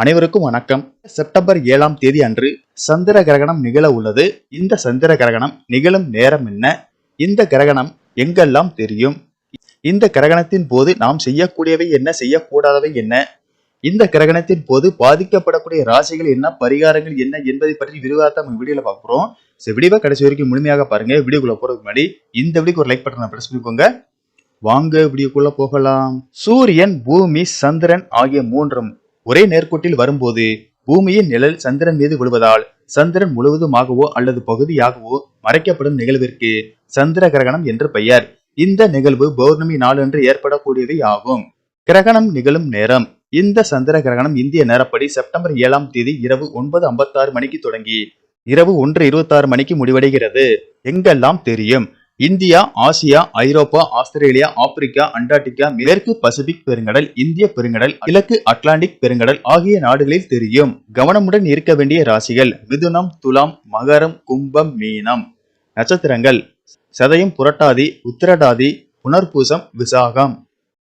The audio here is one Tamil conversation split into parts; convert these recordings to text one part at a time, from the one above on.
அனைவருக்கும் வணக்கம். செப்டம்பர் ஏழாம் தேதி அன்று சந்திர கிரகணம் நிகழ உள்ளது. இந்த சந்திர கிரகணம் நிகழும் நேரம் என்ன? இந்த கிரகணம் எங்கெல்லாம் தெரியும்? இந்த கிரகணத்தின் போது நாம் செய்யக்கூடியவை என்ன? செய்யக்கூடாதவை என்ன? இந்த கிரகணத்தின் போது பாதிக்கப்படக்கூடிய ராசிகள் என்ன? பரிகாரங்கள் என்ன? என்பதை பற்றி விரிவாக நம்ம வீடியோல பார்க்குறோம் ஸோ வீடியோவை கடைசி வரைக்கும் முழுமையாக பாருங்க. வீடியோக்குள்ள போறதுக்கு முன்னாடி இந்த வீடியோக்கு ஒரு லைக் பட்டனை பிரஸ் பண்ணிக்கோங்க. வாங்க வீடியோக்குள்ள போகலாம். சூரியன் பூமி சந்திரன் ஆகிய மூன்றும் ஒரே நேர்கோட்டில் வரும்போது பூமியின் நிழல் சந்திரன் மீது விழுவதால் சந்திரன் முழுவதுமாகவோ அல்லது பகுதியாகவோ மறைக்கப்படும் நிகழ்விற்கு சந்திர கிரகணம் என்று பெயர். இந்த நிகழ்வு பௌர்ணமி நாளன்று ஏற்படக்கூடியவை ஆகும். கிரகணம் நிகழும் நேரம். இந்த சந்திர கிரகணம் இந்திய நேரப்படி செப்டம்பர் ஏழாம் தேதி இரவு ஒன்பது ஐம்பத்தாறு மணிக்கு தொடங்கி இரவு ஒன்று இருபத்தாறு மணிக்கு முடிவடைகிறது. எங்கெல்லாம் தெரியும்? இந்தியா ஆசியா ஐரோப்பா ஆஸ்திரேலியா ஆப்பிரிக்கா அண்டார்டிகா மேற்கு பசிபிக் பெருங்கடல் இந்திய பெருங்கடல் கிழக்கு அட்லாண்டிக் பெருங்கடல் ஆகிய நாடுகளில் தெரியும். கவனமுடன் இருக்க வேண்டிய ராசிகள் மிதுனம் துலாம் மகரம் கும்பம் மீனம். நட்சத்திரங்கள். சதயம் புரட்டாதி உத்திரடாதி புனர்பூசம் விசாகம்.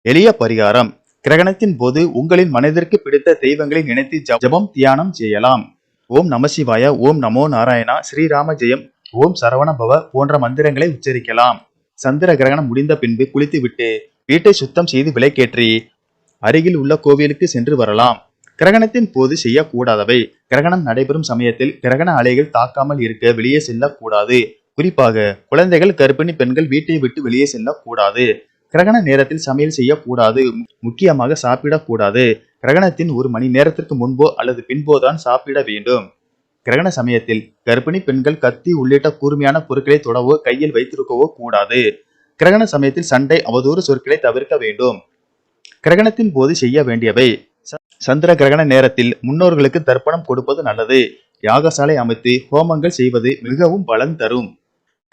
எளிய பரிகாரம். கிரகணத்தின் போது உங்களின் மனதிற்கு பிடித்த தெய்வங்களை நினைத்து ஜபம் தியானம் செய்யலாம். ஓம் நமசிவாய ஓம் நமோ நாராயணா ஸ்ரீராம ஜெயம். ஓம் சரவண பவ போன்ற மந்திரங்களை உச்சரிக்கலாம். சந்திர கிரகணம் முடிந்த பின்பு குளித்துவிட்டு வீட்டை சுத்தம் செய்து விலைக்கேற்றி அருகில் உள்ள கோவிலுக்கு சென்று வரலாம். கிரகணத்தின் போது செய்யக்கூடாதவை. கிரகணம் நடைபெறும் சமயத்தில் கிரகண அலைகள் தாக்காமல் இருக்க வெளியே செல்லக்கூடாது. குறிப்பாக குழந்தைகள் கர்ப்பிணி பெண்கள் வீட்டை விட்டு வெளியே செல்லக்கூடாது. கிரகண நேரத்தில் சமையல் செய்யக்கூடாது. முக்கியமாக சாப்பிடக்கூடாது. கிரகணத்தின் ஒரு மணி நேரத்திற்கு முன்போ அல்லது பின்போ தான் சாப்பிட வேண்டும். கிரகண சமயத்தில் கர்ப்பிணி பெண்கள் கத்தி உள்ளிட்ட கூர்மையான பொருட்களை தொடவோ கையில் வைத்திருக்கவோ கூடாது. கிரகண சமயத்தில் சண்டை அவதூறு சொற்களை தவிர்க்க வேண்டும். கிரகணத்தின் போது செய்ய வேண்டியவை. சந்திர கிரகண நேரத்தில் முன்னோர்களுக்கு தர்ப்பணம் கொடுப்பது நல்லது. யாகசாலை அமைத்து ஹோமங்கள் செய்வது மிகவும் பலன் தரும்.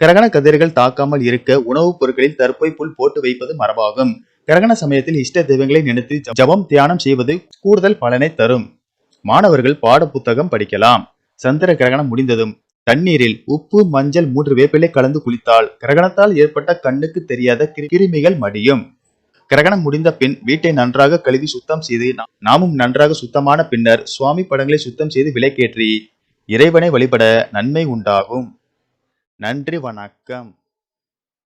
கிரகண கதிர்கள் தாக்காமல் இருக்க உணவுப் பொருட்களில் தற்பை புல் போட்டு வைப்பது மரபாகும். கிரகண சமயத்தில் இஷ்ட தெய்வங்களை நினைத்து ஜபம் தியானம் செய்வது கூடுதல் பலனை தரும். மாணவர்கள் பாட புத்தகம் படிக்கலாம். சந்திர கிரகணம் முடிந்ததும் தண்ணீரில் உப்பு மஞ்சள் மூன்று வேப்பிலை கலந்து குளித்தால் கிரகணத்தால் ஏற்பட்ட கண்ணுக்கு தெரியாத கிரு- கிருமிகள் மடியும். கிரகணம் முடிந்த பின் வீட்டை நன்றாக கழுவி சுத்தம் செய்து நாமும் நன்றாக சுத்தமான பின்னர் சுவாமி படங்களை சுத்தம் செய்து விலைக்கேற்றி இறைவனை வழிபட நன்மை உண்டாகும். நன்றி வணக்கம்.